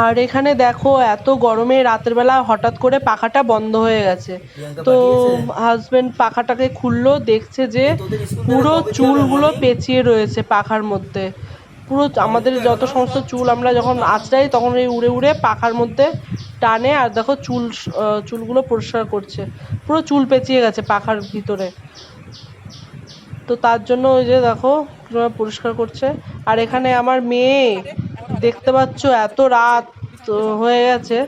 আর এখানে দেখো এত গরমে রাতের বেলা হঠাৎ করে পাখাটা বন্ধ হয়ে গেছে। তো হাজবেন্ড পাখাটাকে খুললো দেখছে যে পুরো চুলগুলো পেঁচিয়ে রয়েছে পাখার মধ্যে। পুরো আমাদের যত সমস্ত চুল আমরা যখন আঁচড়াই তখন এই উড়ে উড়ে পাখার মধ্যে টানে আর দেখো চুল চুলগুলো পরিষ্কার করছে। পুরো চুল পেঁচিয়ে গেছে পাখার ভিতরে। তো তার জন্য ওই যে দেখো কীভাবে পরিষ্কার করছে। আর এখানে আমার মেয়ে দেখতে পাচ্ছ, এত রাত হয়ে গেছে।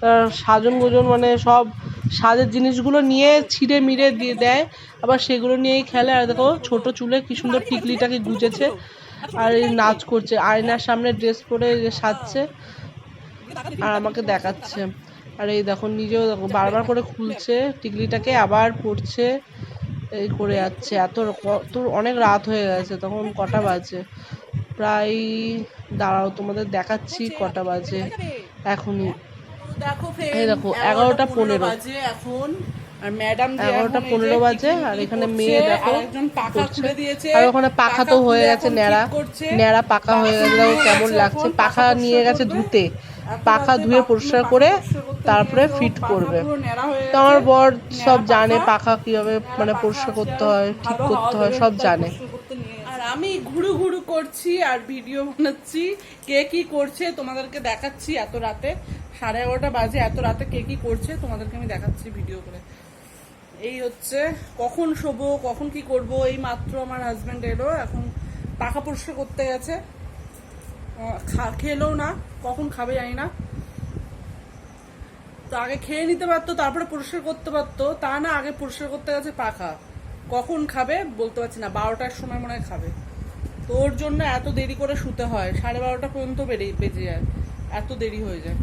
তার সাজন গুজন মানে সব সাজের জিনিসগুলো নিয়ে ছিঁড়ে মিড়ে দিয়ে দেয়, আবার সেগুলো নিয়েই খেলে। আর দেখো, ছোট চুলে কি সুন্দর টিকলিটাকে গুজেছে, আর এই নাচ করছে। আয়নার সামনে ড্রেস পরে সাজছে, আর আমাকে দেখাচ্ছে। আর এই দেখো, নিজেও দেখো, বারবার করে খুলছে টিকলিটাকে, আবার পড়ছে এই করে যাচ্ছে। এত কত, অনেক রাত হয়ে গেছে, তখন কটা বাজে? প্রায় দাঁড়াও তোমাদের দেখাচ্ছি কটা বাজে। এখনই। দেখো দেখো, 11টা 15 বাজে এখন। আর ম্যাডাম এগারোটা পনেরো বাজে আর এখানে মেয়ে দেখো আর পাখা ওখানে পাখা তো হয়ে গেছে ন্যাড়া। ন্যাড়া পাকা হয়ে গেছে দেখো কেমন লাগছে। পাখা নিয়ে গেছে ধুতে। পাখা ধুয়ে পরিষ্কার করে তারপরে ফিট করবে। তো আমার বর সব জানে পাখা। পাখা কীভাবে মানে পরিষ্কার করতে হয় ঠিক করতে হয় সব জানে পরিষ্কার করতে নিয়ে গেছে। আর আমি ঘুরু ঘুরু করছি আর ভিডিও বানাচ্ছি। কে কি করছে তোমাদেরকে দেখাচ্ছি এত রাতে। সাড়ে এগারোটা বাজে, এত রাতে কে কি করছে তোমাদেরকে আমি দেখাচ্ছি ভিডিও করে। এই হচ্ছে, কখন শোবো, কখন কি করব, এই মাত্র আমার হাজব্যান্ড এলো, এখন পাখা পরিষ্কার করতে গেছে। খেলেও না, কখন খাবে জানি না। তো আগে খেয়ে নিতে পারতো, তারপরে পরিষ্কার করতে পারতো, তা না আগে পরিষ্কার করতে গেছে পাখা। কখন খাবে বলতে পারছি না, বারোটার সময় মনে হয় খাবে। তো ওর জন্য এত দেরি করে শুতে হয়, সাড়ে বারোটা পর্যন্ত বেরিয়ে বেজে যায়, এত দেরি হয়ে যায়।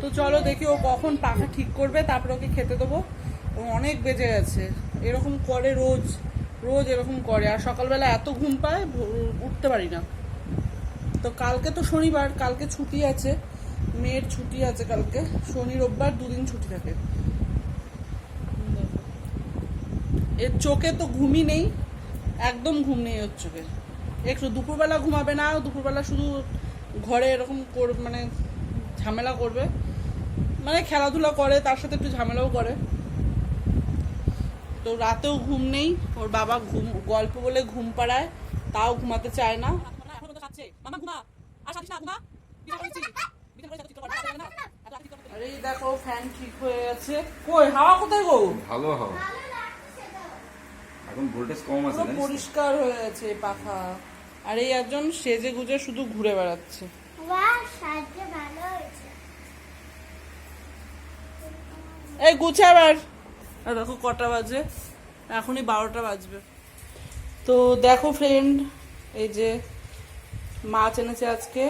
তো চলো দেখি ও কখন পাখা ঠিক করবে, তারপরে ওকে খেতে দেবো। ও অনেক বেজে গেছে, এরকম করে রোজ রোজ এরকম করে, আর সকালবেলা এত ঘুম পায় উঠতে পারি না। তো কালকে তো শনিবার, কালকে ছুটি আছে, মেয়ের ছুটি আছে কালকে, শনি রোববার দুদিন ছুটি থাকে। এর চোখে তো ঘুমই নেই, একদম ঘুম নেই ওর চোখে। একটু দুপুরবেলা ঘুমাবে না দুপুরবেলা শুধু ঘরে এরকম কর মানে ঝামেলা করবে। মানে খেলাধুলা করে তার সাথে একটু ঝামেলাও করে। তো রাতেও ঘুম নেই ওর বাবা ঘুম গল্প বলে ঘুম পাড়ায় তাও ঘুমাতে চায় না। আরে দেখো ফ্যান ঠিক হয়ে গেছে। কই হাওয়া কোথায় গো? ভালো হাওয়া। এখন ভোল্টেজ কম আছে? পরিষ্কার হয়ে গেছে পাখা। আর এই একজন সেজে গুজে শুধু ঘুরে বেড়াচ্ছে। বাহ সাজে ভালো হয়েছে। এই গুছে আবার। আর দেখো কটা বাজে এখনই বারোটা বাজবে। তো দেখো ফ্রেন্ড এই যে মাছ এনেছে আজকে।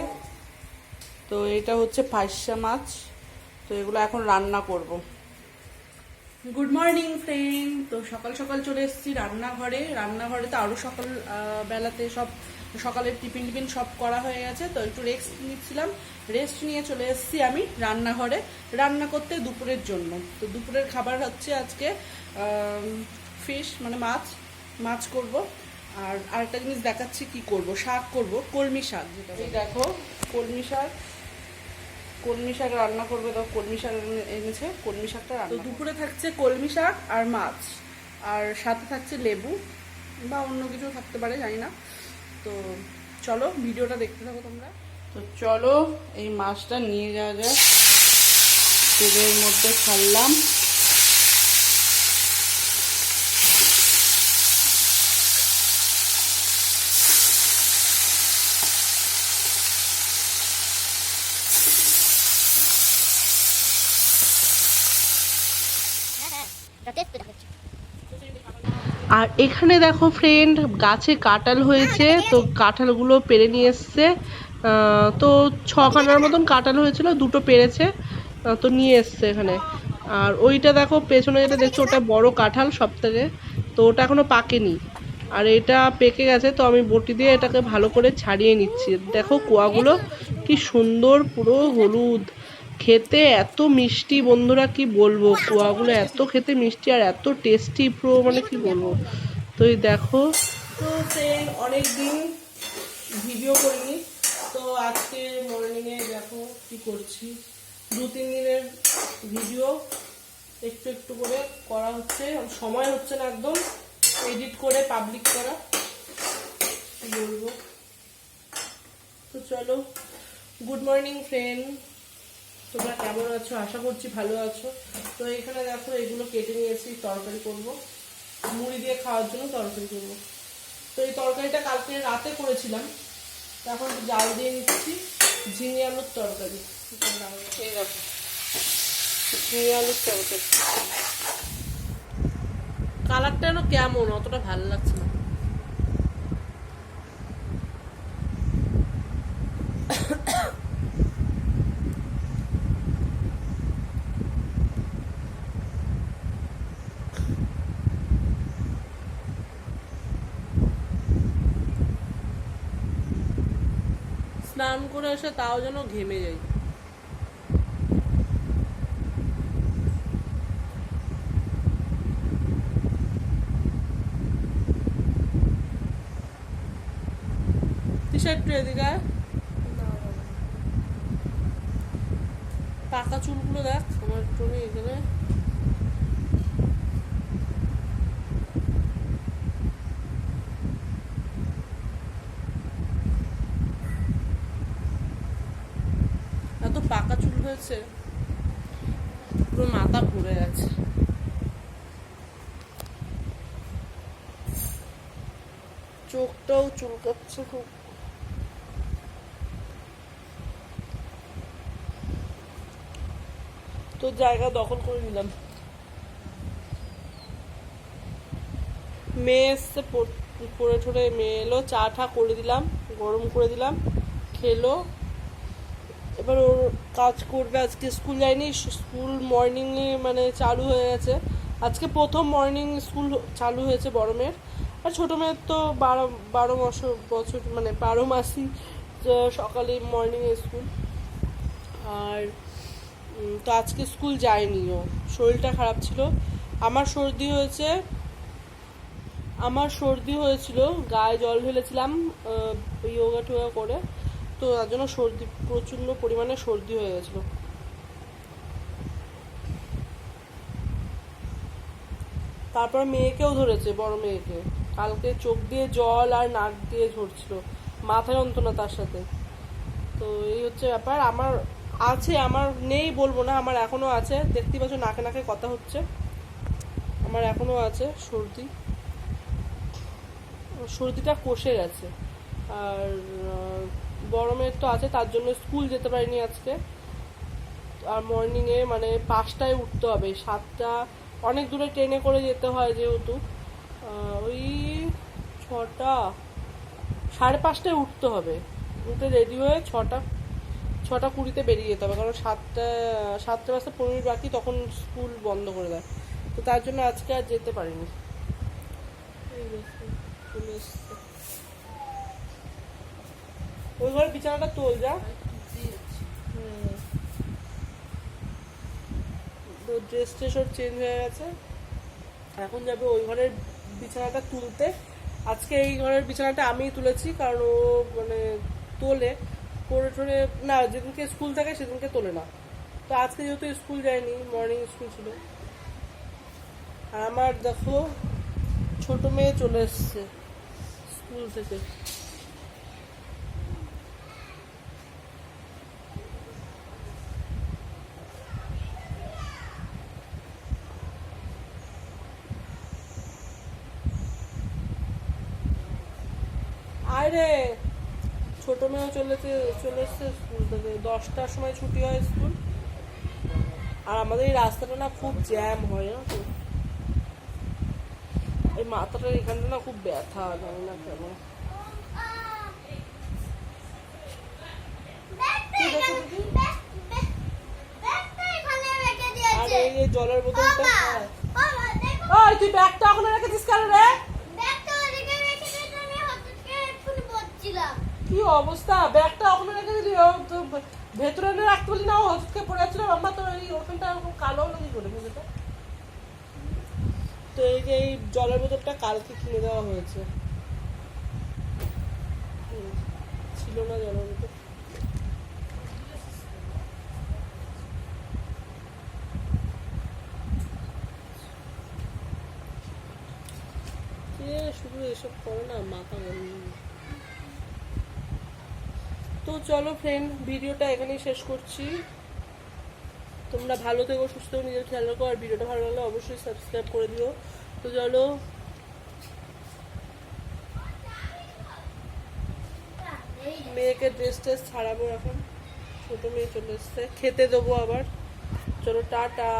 তো এটা হচ্ছে পাইসা মাছ। তো এগুলো এখন রান্না করব। গুড মর্নিং ফ্রেন্ড তো সকাল সকাল চলে এসেছি রান্নাঘরে। রান্নাঘরে তো আরও সকাল বেলাতে সব সকালের টিফিন টিফিন সব করা হয়ে গেছে তো একটু রেস্ট নিচ্ছিলাম। রেস্ট নিয়ে চলে এসেছি আমি রান্নাঘরে। রান্না করতে দুপুরের জন্য। তো দুপুরের খাবার হচ্ছে আজকে ফিশ মানে মাছ মাছ করব। আর আরেকটা জিনিস দেখাচ্ছি কি করব শাক করব কলমি শাক যেটা এই দেখো কলমি শাক। কলমি শাক রান্না করবে তো কলমি শাক এনেছে কলমি শাকটা রান্না দুপুরে থাকছে কলমি শাক আর মাছ। আর সাথে থাকছে লেবু বা অন্য কিছু থাকতে পারে জানি না। তো চলো ভিডিওটা দেখতে থাকো তোমরা। তো চলো এই মাছটা নিয়ে যাওয়া যায় তেলের মধ্যে ছাড়লাম। আর এখানে দেখো ফ্রেন্ড গাছে কাঁঠাল হয়েছে, তো কাঁঠালগুলো পেরে নিয়ে এসছে। তো ছখানার মতন কাঁঠাল হয়েছিল, দুটো পেরেছে তো নিয়ে এসছে এখানে। আর ওইটা দেখো, পেছনে যেটা দেখছ, ওটা বড় কাঁঠাল সব থেকে তো ওটা এখনও পাকেনি। আর এটা পেকে গেছে, তো আমি বটি দিয়ে এটাকে ভালো করে ছাড়িয়ে নিচ্ছি। দেখো কোয়াগুলো কি সুন্দর, পুরো হলুদ। খেতে এত মিষ্টি, বন্ধুরা কি বলব? কোয়াগুলো এত খেতে মিষ্টি আর এত টেস্টি পুরো মানে কি বলব? তো এই দেখো। তো সে অনেক দিন ভিডিও করিনি। তো আজকে মর্নিংয়ে দেখো কি করছি। দু, তিন দিনের ভিডিও একটু একটু করে করা হচ্ছে। সময় হচ্ছে না একদম। এডিট করে পাবলিক করা। বলব? তো চলো গুড মর্নিং ফ্রেন্ড তোমরা কেমন আছো? আশা করছি ভালো আছো। তো এখানে দেখো, এগুলো কেটে নিয়েছি, তরকারি করব। মুড়ি দিয়ে খাওয়ার জন্য তরকারি করব। তো এই তরকারিটা কালকে রাতে করেছিলাম। এখন জাল দিয়ে নিচ্ছি, ঝিঙে আলুর তরকারি। ঝিঙে আলুর তরকারি। কালারটা যেন কেমন, অতটা ভালো লাগছে না। স্নান করে এসে তাও যেন ঘেমে যাই টি শার্ট এদিকে। পাকা চুলগুলো দেখ আমার একটু এখানে এত পাকা চুল হয়েছে? পুরো মাথা আছে চোখটাও চুলকাচ্ছে খুব। তো জায়গা দখল করে নিলাম। মেয়ে এসছে, পড়ে ঠরে মেয়ে এলো চা ঠা করে দিলাম, গরম করে দিলাম, খেলো এবার ওর কাজ করবে, আজকে স্কুল যায়নি, স্কুল মর্নিংয়ে মানে চালু হয়ে গেছে। আজকে প্রথম মর্নিং স্কুল চালু হয়েছে বড় মেয়ের। আর ছোটো মেয়ের তো বারো বারো মাস, বছর মানে বারো মাসই সকালে মর্নিং স্কুল। আর তো আজকে স্কুল যায়নি ও। শরীরটা খারাপ ছিল। আমার সর্দি হয়েছে, আমার সর্দি হয়েছিল, গায়ে জল ঢেলেছিলাম ইয়োগা টোগা করে। তো তার জন্য সর্দি প্রচণ্ড পরিমাণে সর্দি হয়ে গেছিল। তারপর মেয়েকেও ধরেছে, বড় মেয়েকে। কালকে চোখ দিয়ে জল আর নাক দিয়ে ঝরছিল, মাথায় যন্ত্রণা তার সাথে। তো এই হচ্ছে ব্যাপার। আমার আছে, আমার নেই বলব না, আমার এখনও আছে। দেখতে পাচ্ছ নাকে নাকে কথা হচ্ছে। আমার এখনও আছে সর্দি। সর্দিটা কষে গেছে। আর বড় মেয়ের তো আছে, তার জন্য স্কুল যেতে পারিনি আজকে। আর মর্নিংয়ে মানে পাঁচটায় উঠতে হবে, সাতটা, অনেক দূরে ট্রেনে করে যেতে হয় যেহেতু। ওই ছটা, সাড়ে পাঁচটায় উঠতে হবে। উঠে রেডি হয়ে ছটা ছটা কুড়িতে বেরিয়ে যেতে হবে, কারণ সাতটা সাতটা বাজতে পনেরো বাকি, তখন স্কুল বন্ধ করে দেয়। তো তার জন্য আজকে আর যেতে পারিনি। চলে এসছে। ওই ঘরে বিছানাটা তোল যা। তো ড্রেস ট্রেস ওর চেঞ্জ হয়ে গেছে। এখন যাবে ওই ঘরের বিছানাটা তুলতে। আজকে এই ঘরের বিছানাটা আমিই তুলেছি, কারণ ও মানে তোলে। করে টোরে না, যেদিনকে স্কুল থাকে সেদিনকে তোলে না। তো আজকে যেহেতু স্কুল যায়নি মর্নিং স্কুল ছিল। আর আমার দেখো, ছোট মেয়ে চলে এসছে স্কুল থেকে আয় রে মেয়েও চলেছে চলে এসছে স্কুল থেকে। দশটার সময় ছুটি হয় স্কুল। আর আমাদের এই রাস্তাটা না খুব জ্যাম হয় না তো। এই মাথাটার এখানটা না খুব ব্যথা জানি না কেন? আর এই জলের বোতলটা তুই ব্যাগটা ওখানে রেখেছিস কেন রে? অবস্থা। ব্যাগটা ওখানে রেখে দিলি। ভেতরে এনে রাখতে বলি না হজুতকে পড়ে যাচ্ছিলাম আমার তো এই ওখানটা কালো হলো কি করে বুঝে তো? এই যে এই জলের বোতলটা কালকে কিনে দেওয়া হয়েছে। ছিল না জলের বোতল। শুধু এসব করে না, মাথা মন চলো ফ্রেন্ড ভিডিওটা এখানেই শেষ করছি। তোমরা ভালো থেকো, সুস্থ নিজের খেয়াল রাখো, আর ভিডিওটা ভালো লাগলে অবশ্যই সাবস্ক্রাইব করে দিও। তো চলো। মেয়েকে ড্রেস টেস ছাড়াবো এখন। ছোট মেয়ে চলে এসছে। খেতে দেবো আবার। চলো, টাটা।